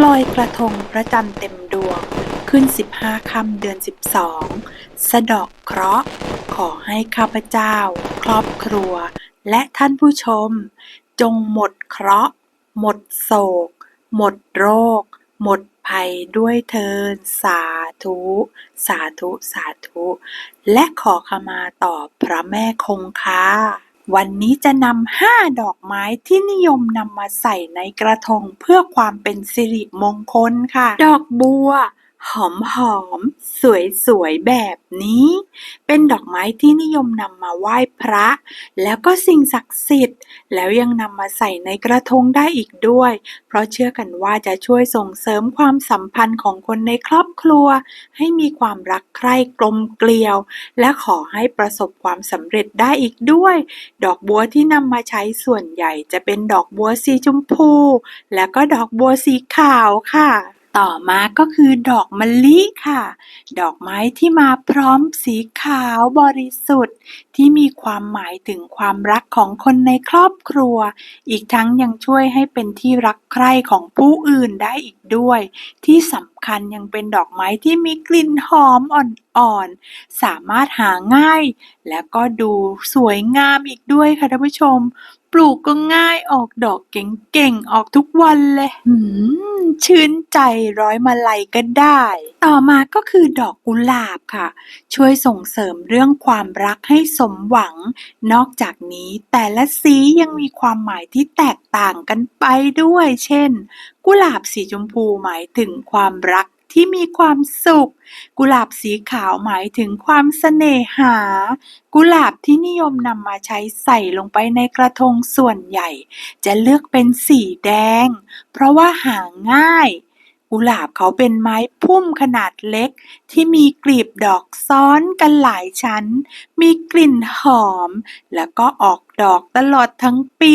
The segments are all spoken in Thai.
ลอยกระทงพระจันทร์เต็มดวง ขึ้น15ค่ำเดือน12สองสะเดอกเคราะห์ ขอให้ข้าพเจ้า ครอบครัว และท่านผู้ชม จงหมดเคราะห์ หมดโศก หมดโรค หมดภัยด้วยเทิน สาธุ สาธุ สาธุ และขอขมาต่อพระแม่คงคา วันนี้จะนำห้าดอกไม้ที่นิยมนำมาใส่ในกระทงเพื่อความเป็นสิริมงคลค่ะ ดอกบัว หอมหอม สวยสวยๆแบบนี้ เป็นดอกไม้ที่นิยมนำมาไหว้พระ แล้วก็สิ่งศักดิ์สิทธิ์ แล้วยังนำมาใส่ในกระทงได้อีกด้วย เพราะเชื่อกันว่าจะช่วยส่งเสริมความสัมพันธ์ของคนในครอบครัว ให้มีความรักใคร่กลมเกลียว และขอให้ประสบความสำเร็จได้อีกด้วย ดอกบัวที่นำมาใช้ส่วนใหญ่จะเป็นดอกบัวสีชมพู แล้วก็ดอกบัวสีขาวค่ะ ต่อมาก็คือดอกมะลิค่ะ ดอกไม้ที่มาพร้อมสีขาวบริสุทธิ์ ที่มีความหมายถึงความรักของคนในครอบครัว อีกทั้งยังช่วยให้เป็นที่รักใคร่ของผู้อื่นได้อีกด้วย ที่สำคัญยังเป็นดอกไม้ที่มีกลิ่นหอมอ่อนๆ สามารถหาง่าย และก็ดูสวยงามอีกด้วยค่ะท่านผู้ชมปลูกก็ง่ายออกดอกเก่งๆ ออกทุกวันเลยชื่น ใจร้อยมาลัยก็ได้ ต่อมาก็คือดอกกุหลาบค่ะ ช่วยส่งเสริมเรื่องความรักให้สมหวัง นอกจากนี้แต่ละสียังมีความหมายที่แตกต่างกันไปด้วย เช่น กุหลาบสีชมพูหมายถึงความรักที่มีความสุข กุหลาบสีขาวหมายถึงความเสน่หา กุหลาบที่นิยมนำมาใช้ใส่ลงไปในกระทงส่วนใหญ่ จะเลือกเป็นสีแดง เพราะว่าหาง่าย กุหลาบเขาเป็นไม้พุ่มขนาดเล็ก ที่มีกลีบดอกซ้อนกันหลายชั้น มีกลิ่นหอม แล้วก็ออกดอกตลอดทั้งปี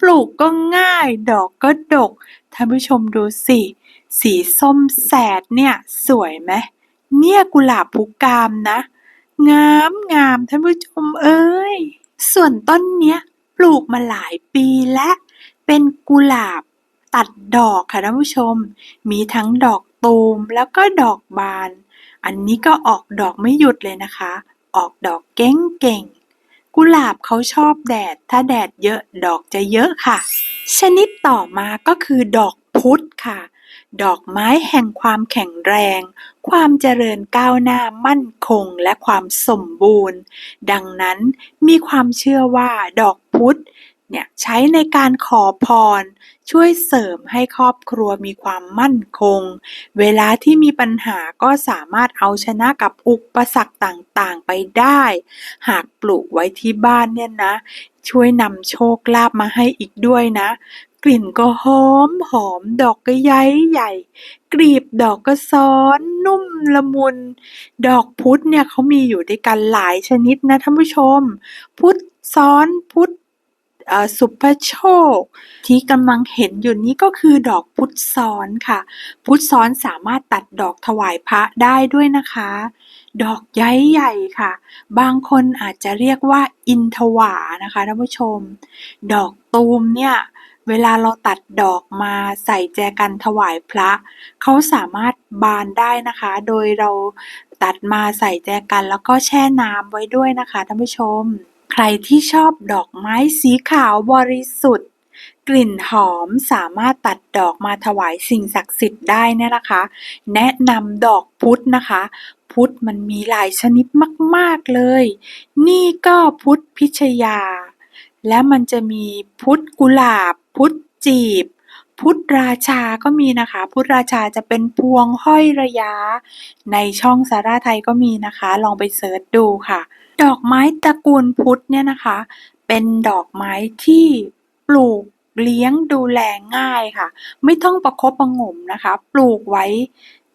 ปลูกก็ง่าย ดอกก็ดก ท่านผู้ชมดูสิ สีส้มแสดเนี่ย สวยไหมเนี่ยกุหลาบพุกามนะ งามงามท่านผู้ชมเอ้ย ส่วนต้นเนี้ยปลูกมาหลายปีและเป็นกุหลาบ ตัดดอกค่ะท่านผู้ชม มีทั้งดอกตูมแล้วก็ดอกบาน อันนี้ก็ออกดอกไม่หยุดเลยนะคะ ออกดอกเก่งเก่งๆกุหลาบเขาชอบแดด ถ้าแดดเยอะดอกจะเยอะค่ะ ชนิดต่อมาก็คือดอกพุธค่ะ ดอกไม้แห่งความแข็งแรง ความเจริญก้าวหน้ามั่นคงและความสมบูรณ์ ดังนั้นมีความเชื่อว่าดอกพุธ เนี่ยใช้ในการขอพร ช่วยเสริมให้ครอบครัวมีความมั่นคง เวลาที่มีปัญหาก็สามารถเอาชนะกับอุปสรรคต่างๆไปได้ หากปลูกไว้ที่บ้านเนี่ยนะ ช่วยนำโชคลาภมาให้อีกด้วยนะ กลิ่นก็หอมหอมดอกก็ใหญ่ใหญ่ กลีบดอกก็ซ้อนนุ่มละมุน ดอกพุธเนี่ยเขามีอยู่ด้วยกันหลายชนิดนะท่านผู้ชม พุธซ้อนพุธ สุภโชค ที่กำลังเห็นอยู่นี้ก็คือดอกพุทธซ้อนค่ะ พุทธซ้อนสามารถตัดดอกถวายพระได้ด้วยนะคะ ดอกใหญ่ๆค่ะ บางคนอาจจะเรียกว่าอินทวานะคะท่านผู้ชม ดอกตูมเนี่ยเวลาเราตัดดอกมาใส่แจกันถวายพระ เขาสามารถบานได้นะคะ โดยเราตัดมาใส่แจกันแล้วก็แช่น้ำไว้ด้วยนะคะท่านผู้ชม ใครที่ชอบดอกไม้สีขาวบริสุทธิ์ กลิ่นหอมสามารถตัดดอกมาถวายสิ่งศักดิ์สิทธิ์ได้เนี่ยนะคะ แนะนำดอกพุธนะคะ พุธมันมีหลายชนิดมาก ๆ เลย นี่ก็พุธพิชยา และมันจะมีพุธกุหลาบ พุธจีบพุธราชาก็มีนะคะ พุธราชาจะเป็นพวงห้อยระยะ ในช่องสาราไทยก็มีนะคะ ลองไปเสิร์ชดูค่ะ ดอกไม้ตระกูลพุธเนี่ยนะคะ เป็นดอกไม้ที่ปลูกเลี้ยงดูแลง่ายค่ะ ไม่ต้องประคบประงมนะคะ ปลูกไว้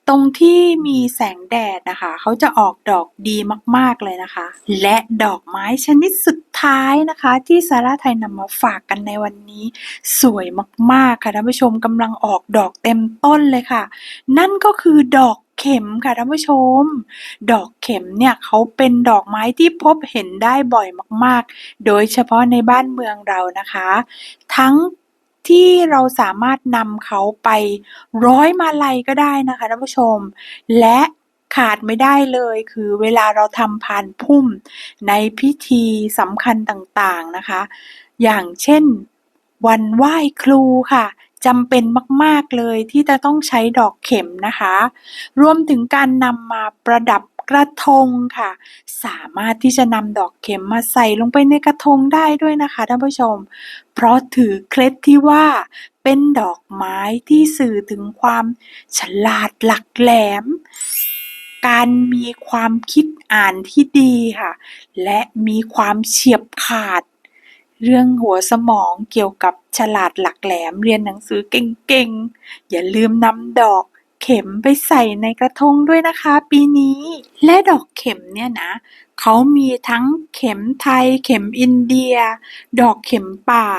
ตรงที่มีแสงแดดนะคะ เขาจะออกดอกดีมากๆเลยนะคะ และดอกไม้ชนิดสุดท้ายนะคะ ที่สาราไทยนำมาฝากกันในวันนี้ สวยมากๆค่ะท่านผู้ชมกำลังออกดอกเต็มต้นเลยค่ะ นั่นก็คือดอก เข็มค่ะท่านผู้ชม ดอกเข็มเนี่ยเขาเป็นดอกไม้ที่พบเห็นได้บ่อยมากๆ โดยเฉพาะในบ้านเมืองเรานะคะ ทั้งที่เราสามารถนำเขาไปร้อยมาลัยก็ได้นะคะท่านผู้ชม และขาดไม่ได้เลยคือเวลาเราทำพานพุ่มในพิธีสำคัญต่างๆนะคะ อย่างเช่น วันไหว้ครูค่ะ จำเป็นมาก ๆ เลยที่จะต้องใช้ดอกเข็มนะคะ รวมถึงการนำมาประดับกระทงค่ะ สามารถที่จะนำดอกเข็มมาใส่ลงไปในกระทงได้ด้วยนะคะท่านผู้ชม เพราะถือเคล็ดที่ว่าเป็นดอกไม้ที่สื่อถึงความฉลาดหลักแหลม การมีความคิดอ่านที่ดีค่ะ และมีความเฉียบขาด เรื่องหัวสมองเกี่ยวกับฉลาดหลักแหลมเรียนหนังสือเก่งๆ อย่าลืมนำดอกเข็มไปใส่ในกระทงด้วยนะคะปีนี้ และดอกเข็มเนี่ยนะเขามีทั้งเข็มไทย เข็มอินเดีย ดอกเข็มป่า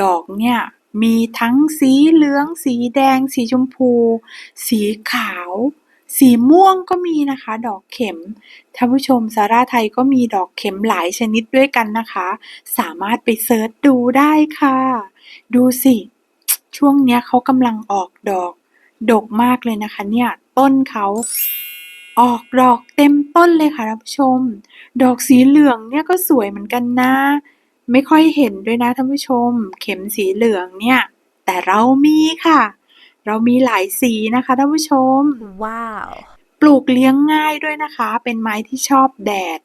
ดอกเนี่ยมีทั้งสีเหลือง สีแดง สีชมพู สีขาว สีม่วงก็มีนะคะ ดอกเข็ม ท่านผู้ชม ซาร่าไทยก็มีดอกเข็มหลายชนิดด้วยกันนะคะ สามารถไปเซิร์ชดูได้ค่ะ ดูสิ ช่วงเนี้ยเขากำลังออกดอก ดกมากเลยนะคะเนี่ย ต้นเขาออกดอกเต็มต้นเลยค่ะท่านผู้ชม ดอกสีเหลืองเนี่ยก็สวยเหมือนกันนะ ไม่ค่อยเห็นด้วยนะท่านผู้ชม เข็มสีเหลืองเนี่ย แต่เรามีค่ะ เรามีหลายสีนะคะท่านผู้ชม Wow. ปลูกเลี้ยงง่ายด้วยนะคะ เป็นไม้ที่ชอบแดด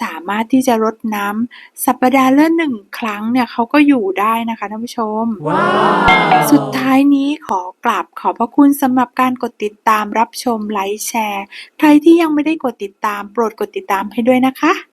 สามารถที่จะรดน้ำสัปดาห์ละหนึ่งครั้งเนี่ยเขาก็อยู่ได้นะคะท่านผู้ชมสุดท้ายนี้ขอกราบขอบพระคุณสำหรับการกดติดตามรับชมไลค์แชร์ ใครที่ยังไม่ได้กดติดตามโปรดกดติดตามให้ด้วยนะคะ